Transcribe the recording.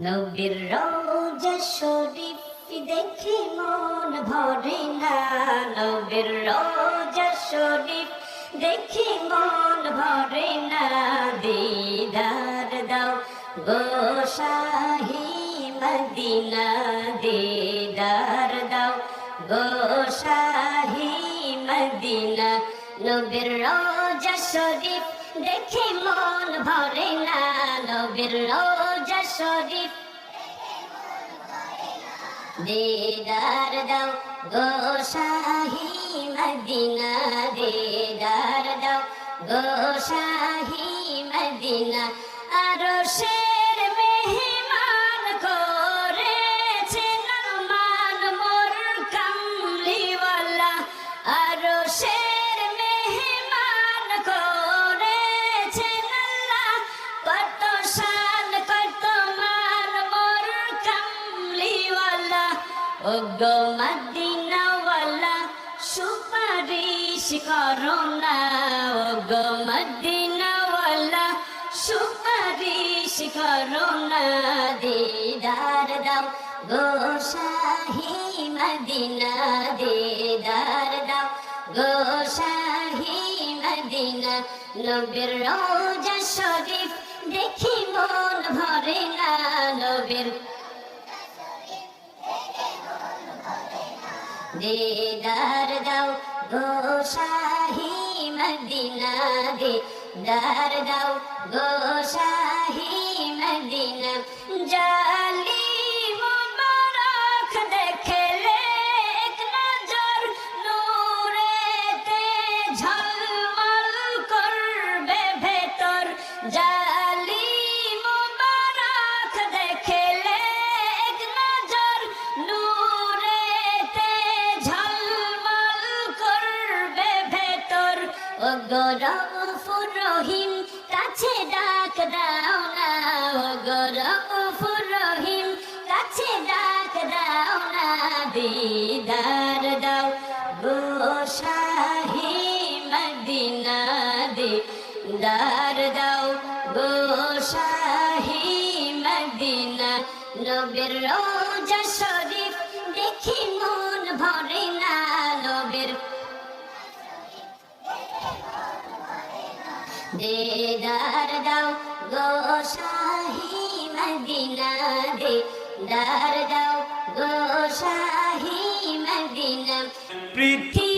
নবীর রোজা শরীফ দেখে মন ভরে না। নবীর রোজা শরীফ দেখে মন ভরে না। দিদার দাও গো শাহি মদিনা। দিদার দাও গো মদিনা। নবীর রোজা শরীফ দেখে মন ভরে না নবীর দিদার দাও গো শাহি মদিনা, দিদার দাও গো শাহি মদিনা। আরও শের ও গো মদিনাওয়ালা, সুপারিশ করো না। ও গো মদিনাওয়ালা, সুপারিশ করো না। দিদার দাও গো শাহি মদিনা, দিদার দাও গো শাহি মদিনা। নবীর রোজা শরীফ দেখি মন ভরে না, নবীর দিদার দাও গো শাহি মদিনা দিদার দাও গো শাহি মদিনা জালি ঝলমল গরফুর রহিম কাছে ডাক দাও না গরফুর রহিম কাছে ডাক দাও না, দিদার দাও। গো শাহি মদিনা দিদার দাও। গো শাহি মদিনা, নবীর রোজা শরীফ দিদার দাও গো শাহি মদিনা দিদার দাও গো শাহি মদিনা। পৃথিবীর